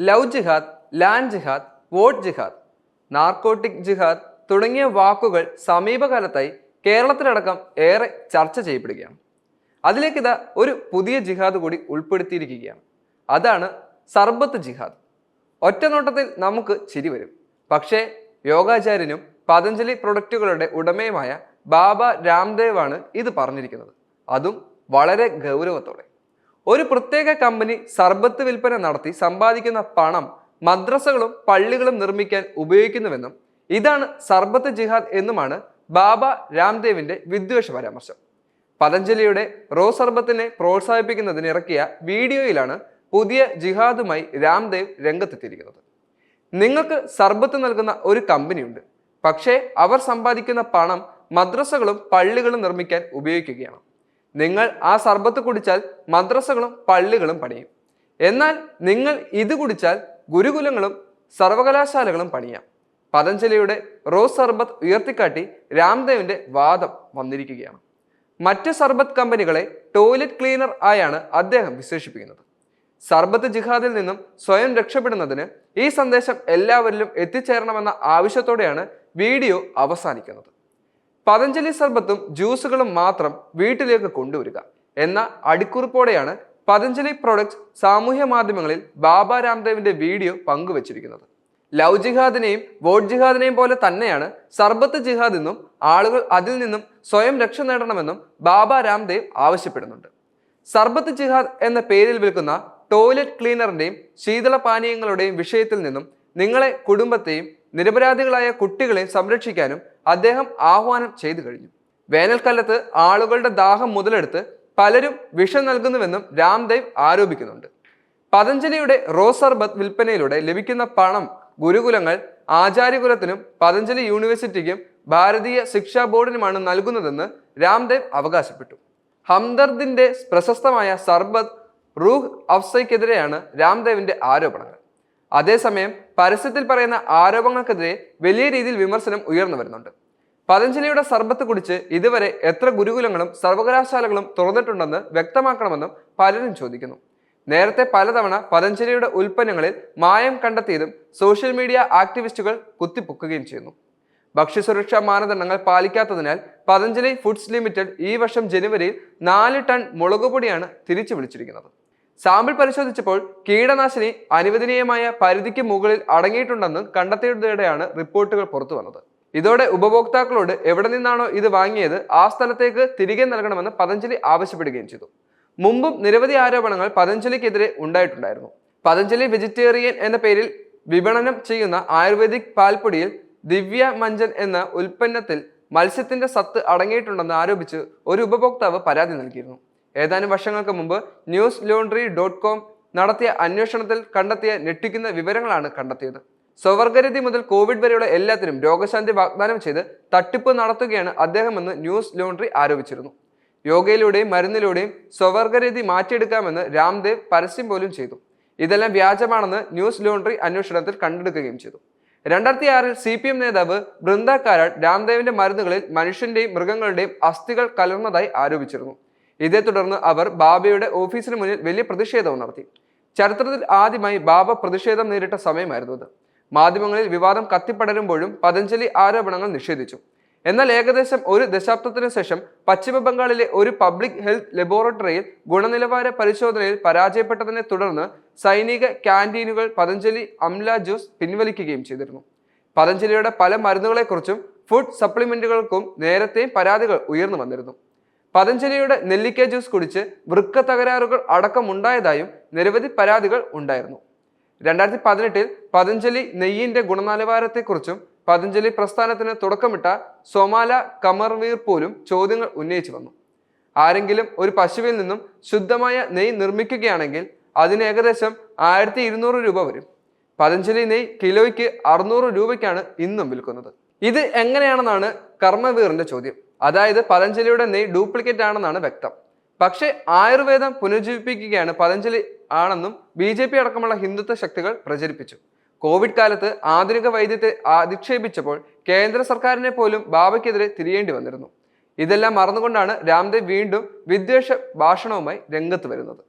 Love ജിഹാദ് land ജിഹാദ് vote ജിഹാദ് നാർക്കോട്ടിക് ജിഹാദ് തുടങ്ങിയ വാക്കുകൾ സമീപകാലത്തായി കേരളത്തിലടക്കം ഏറെ ചർച്ച ചെയ്യപ്പെടുകയാണ്. അതിലേക്ക് ഇതാ ഒരു പുതിയ ജിഹാദ് കൂടി ഉൾപ്പെടുത്തിയിരിക്കുകയാണ്. അതാണ് സർബത്ത് ജിഹാദ്. ഒറ്റനോട്ടത്തിൽ നമുക്ക് ചിരി വരും. പക്ഷേ യോഗാചാര്യനും പതഞ്ജലി പ്രൊഡക്റ്റുകളുടെ ഉടമയുമായ ബാബ രാംദേവാണ് ഇത് പറഞ്ഞിരിക്കുന്നത്. അതും വളരെ ഗൗരവത്തോടെ. ഒരു പ്രത്യേക കമ്പനി സർബത്ത് വിൽപ്പന നടത്തി സമ്പാദിക്കുന്ന പണം മദ്രസകളും പള്ളികളും നിർമ്മിക്കാൻ ഉപയോഗിക്കുന്നുവെന്നും ഇതാണ് സർബത്ത് ജിഹാദ് എന്നുമാണ് ബാബ രാംദേവിന്റെ വിദ്വേഷ പരാമർശം. പതഞ്ജലിയുടെ റോ സർബത്തിനെ പ്രോത്സാഹിപ്പിക്കുന്നതിന് ഇറക്കിയ വീഡിയോയിലാണ് പുതിയ ജിഹാദുമായി രാംദേവ് രംഗത്തെത്തിയിരിക്കുന്നത്. നിങ്ങൾക്ക് സർബത്ത് നൽകുന്ന ഒരു കമ്പനിയുണ്ട് പക്ഷേ അവർ സമ്പാദിക്കുന്ന പണം മദ്രസകളും പള്ളികളും നിർമ്മിക്കാൻ ഉപയോഗിക്കുകയാണ്. നിങ്ങൾ ആ സർബത്ത് കുടിച്ചാൽ മദ്രസകളും പള്ളികളും പണിയും. എന്നാൽ നിങ്ങൾ ഇത് കുടിച്ചാൽ ഗുരുകുലങ്ങളും സർവകലാശാലകളും പണിയാം. പതഞ്ജലിയുടെ റോസ് സർബത്ത് ഉയർത്തിക്കാട്ടി രാംദേവിന്റെ വാദം വന്നിരിക്കുകയാണ്. മറ്റ് സർബത്ത് കമ്പനികളെ ടോയ്ലറ്റ് ക്ലീനർ ആയാണ് അദ്ദേഹം വിശേഷിപ്പിക്കുന്നത്. സർബത്ത് ജിഹാദിൽ നിന്നും സ്വയം രക്ഷപ്പെടുന്നതിന് ഈ സന്ദേശം എല്ലാവരിലും എത്തിച്ചേരണമെന്ന ആവശ്യത്തോടെയാണ് വീഡിയോ അവസാനിക്കുന്നത്. പതഞ്ജലി സർബത്തും ജ്യൂസുകളും മാത്രം വീട്ടിലേക്ക് കൊണ്ടുവരിക. എന്ന അടിക്കുറിപ്പോടെയാണ് പതഞ്ജലി പ്രൊഡക്ട്സ് സാമൂഹ്യ മാധ്യമങ്ങളിൽ ബാബ രാംദേവിന്റെ വീഡിയോ പങ്കുവച്ചിരിക്കുന്നത്. ലവ് ജിഹാദിനെയും വോട്ട് ജിഹാദിനെയും പോലെ തന്നെയാണ് സർബത്ത് ജിഹാദ് എന്നും ആളുകൾ അതിൽ നിന്നും സ്വയം രക്ഷ നേടണമെന്നും ബാബ രാംദേവ് ആവശ്യപ്പെടുന്നുണ്ട്. സർബത്ത് ജിഹാദ് എന്ന പേരിൽ വിൽക്കുന്ന ടോയ്ലറ്റ് ക്ലീനറിന്റെയും ശീതള പാനീയങ്ങളുടെയും വിഷയത്തിൽ നിന്നും നിങ്ങളെ കുടുംബത്തെയും നിരപരാധികളായ കുട്ടികളെയും സംരക്ഷിക്കാനും അദ്ദേഹം ആഹ്വാനം ചെയ്തു കഴിഞ്ഞു. വേനൽക്കാലത്ത് ആളുകളുടെ ദാഹം മുതലെടുത്ത് പലരും വിഷം നൽകുന്നുവെന്നും രാംദേവ് ആരോപിക്കുന്നുണ്ട്. പതഞ്ജലിയുടെ റോസ് സർബത്ത് വിൽപ്പനയിലൂടെ ലഭിക്കുന്ന പണം ഗുരുകുലങ്ങൾ ആചാര്യകുലത്തിനും പതഞ്ജലി യൂണിവേഴ്സിറ്റിക്കും ഭാരതീയ ശിക്ഷാ ബോർഡിനുമാണ് നൽകുന്നതെന്ന് രാംദേവ് അവകാശപ്പെട്ടു. ഹംദർദിന്റെ പ്രശസ്തമായ സർബത്ത് റൂഹ് അഫ്സയ്ക്കെതിരെയാണ് രാംദേവിന്റെ ആരോപണങ്ങൾ. അതേസമയം പരസ്യത്തിൽ പറയുന്ന ആരോപണങ്ങൾക്കെതിരെ വലിയ രീതിയിൽ വിമർശനം ഉയർന്നു വരുന്നുണ്ട്. പതഞ്ജലിയുടെ സർബത്ത് കുടിച്ച് ഇതുവരെ എത്ര ഗുരുകുലങ്ങളും സർവകലാശാലകളും തുറന്നിട്ടുണ്ടെന്ന് വ്യക്തമാക്കണമെന്നും പലരും ചോദിക്കുന്നു. നേരത്തെ പലതവണ പതഞ്ജലിയുടെ ഉൽപ്പന്നങ്ങളിൽ മായം കണ്ടെത്തിയതും സോഷ്യൽ മീഡിയ ആക്ടിവിസ്റ്റുകൾ കുത്തിപ്പൊക്കുകയും ചെയ്യുന്നു. ഭക്ഷ്യസുരക്ഷാ മാനദണ്ഡങ്ങൾ പാലിക്കാത്തതിനാൽ പതഞ്ജലി ഫുഡ്സ് ലിമിറ്റഡ് ഈ വർഷം ജനുവരിയിൽ നാല് ടൺ മുളകുപൊടിയാണ് തിരിച്ചു വിളിച്ചിരിക്കുന്നത്. സാമ്പിൾ പരിശോധിച്ചപ്പോൾ കീടനാശിനി അനുവദനീയമായ പരിധിക്ക് മുകളിൽ അടങ്ങിയിട്ടുണ്ടെന്ന് കണ്ടെത്തിയതോടെയാണ് റിപ്പോർട്ടുകൾ പുറത്തു വന്നത് ഇതോടെ ഉപഭോക്താക്കളോട് എവിടെ നിന്നാണോ ഇത് വാങ്ങിയത് ആ സ്ഥലത്തേക്ക് തിരികെ നൽകണമെന്ന് പതഞ്ജലി ആവശ്യപ്പെടുകയും ചെയ്തു. മുമ്പും നിരവധി ആരോപണങ്ങൾ പതഞ്ജലിക്കെതിരെ ഉണ്ടായിട്ടുണ്ടായിരുന്നു. പതഞ്ജലി വെജിറ്റേറിയൻ എന്ന പേരിൽ വിപണനം ചെയ്യുന്ന ആയുർവേദിക് പാൽപ്പൊടിയിൽ ദിവ്യ മഞ്ചൻ എന്ന ഉൽപ്പന്നത്തിൽ മത്സ്യത്തിന്റെ സത്ത് അടങ്ങിയിട്ടുണ്ടെന്ന് ആരോപിച്ച് ഒരു ഉപഭോക്താവ് പരാതി നൽകിയിരുന്നു. ഏതാനും വർഷങ്ങൾക്ക് മുമ്പ് ന്യൂസ് ലോണ്ട്രി ഡോട്ട് കോം നടത്തിയ അന്വേഷണത്തിൽ കണ്ടെത്തിയ ഞെട്ടിക്കുന്ന വിവരങ്ങളാണ് കണ്ടെത്തിയത്. സ്വവർഗരതി മുതൽ കോവിഡ് വരെയുള്ള എല്ലാത്തിനും രോഗശാന്തി വാഗ്ദാനം ചെയ്ത് തട്ടിപ്പ് നടത്തുകയാണ് അദ്ദേഹമെന്ന് ന്യൂസ് ലോണ്ടറി ആരോപിച്ചിരുന്നു. യോഗയിലൂടെയും മരുന്നിലൂടെയും സ്വവർഗരതി മാറ്റിയെടുക്കാമെന്ന് രാംദേവ് പരസ്യം പോലും ചെയ്തു. ഇതെല്ലാം വ്യാജമാണെന്ന് ന്യൂസ് ലോണ്ടറി അന്വേഷണത്തിൽ കണ്ടെടുക്കുകയും ചെയ്തു. രണ്ടായിരത്തി ആറിൽ സി പി എം നേതാവ് ബൃന്ദ കാരാട്ട് രാംദേവിന്റെ മരുന്നുകളിൽ മനുഷ്യന്റെയും മൃഗങ്ങളുടെയും അസ്ഥികൾ കലർന്നതായി ആരോപിച്ചിരുന്നു. ഇതേ തുടർന്ന് അവർ ബാബയുടെ ഓഫീസിന് മുന്നിൽ വലിയ പ്രതിഷേധവും നടത്തി ചരിത്രത്തിൽ ആദ്യമായി ബാബ പ്രതിഷേധം നേരിട്ട സമയമായിരുന്നു അത്. മാധ്യമങ്ങളിൽ വിവാദം കത്തിപ്പടരുമ്പോഴും പതഞ്ജലി ആരോപണങ്ങൾ നിഷേധിച്ചു. എന്നാൽ ഏകദേശം ഒരു ദശാബ്ദത്തിനു ശേഷം പശ്ചിമബംഗാളിലെ ഒരു പബ്ലിക് ഹെൽത്ത് ലബോറട്ടറിയിൽ ഗുണനിലവാര പരിശോധനയിൽ പരാജയപ്പെട്ടതിനെ തുടർന്ന് സൈനിക ക്യാന്റീനുകൾ പതഞ്ജലി അംല ജ്യൂസ് പിൻവലിക്കുകയും ചെയ്തിരുന്നു. പതഞ്ജലിയുടെ പല മരുന്നുകളെക്കുറിച്ചും ഫുഡ് സപ്ലിമെന്റുകൾക്കും നേരത്തെയും പരാതികൾ ഉയർന്നു വന്നിരുന്നു. പതഞ്ജലിയുടെ നെല്ലിക്ക ജ്യൂസ് കുടിച്ച് വൃക്ക തകരാറുകൾ അടക്കമുണ്ടായതായും നിരവധി പരാതികൾ ഉണ്ടായിരുന്നു. രണ്ടായിരത്തി പതിനെട്ടിൽ പതഞ്ജലി നെയ്യിന്റെ ഗുണനിലവാരത്തെക്കുറിച്ചും പതഞ്ജലി പ്രസ്ഥാനത്തിന് തുടക്കമിട്ട സോമാല കമർവീർ പോലും ചോദ്യങ്ങൾ ഉന്നയിച്ചു വന്നു. ആരെങ്കിലും ഒരു പശുവിൽ നിന്നും ശുദ്ധമായ നെയ്യ് നിർമ്മിക്കുകയാണെങ്കിൽ അതിന് ഏകദേശം ആയിരത്തി ഇരുന്നൂറ് രൂപ വരും. പതഞ്ജലി നെയ്യ് കിലോയ്ക്ക് അറുന്നൂറ് രൂപയ്ക്കാണ് ഇന്നും വിൽക്കുന്നത്. ഇത് എങ്ങനെയാണെന്നാണ് കർമ്മവീറിന്റെ ചോദ്യം. അതായത് പതഞ്ജലിയുടെ നെയ്യ് ഡ്യൂപ്ലിക്കേറ്റ് ആണെന്നാണ് വ്യക്തം. പക്ഷേ ആയുർവേദം പുനരുജ്ജീവിപ്പിക്കുകയാണ് പതഞ്ജലി ആണെന്നും ബി ജെ പി അടക്കമുള്ള ഹിന്ദുത്വ ശക്തികൾ പ്രചരിപ്പിച്ചു. കോവിഡ് കാലത്ത് ആധുനിക വൈദ്യത്തെ അധിക്ഷേപിച്ചപ്പോൾ കേന്ദ്ര സർക്കാരിനെ പോലും ബാബയ്ക്കെതിരെ തിരിയേണ്ടി വന്നിരുന്നു. ഇതെല്ലാം മറന്നുകൊണ്ടാണ് രാംദേവ് വീണ്ടും വിദ്വേഷ ഭാഷണവുമായി രംഗത്ത് വരുന്നത്.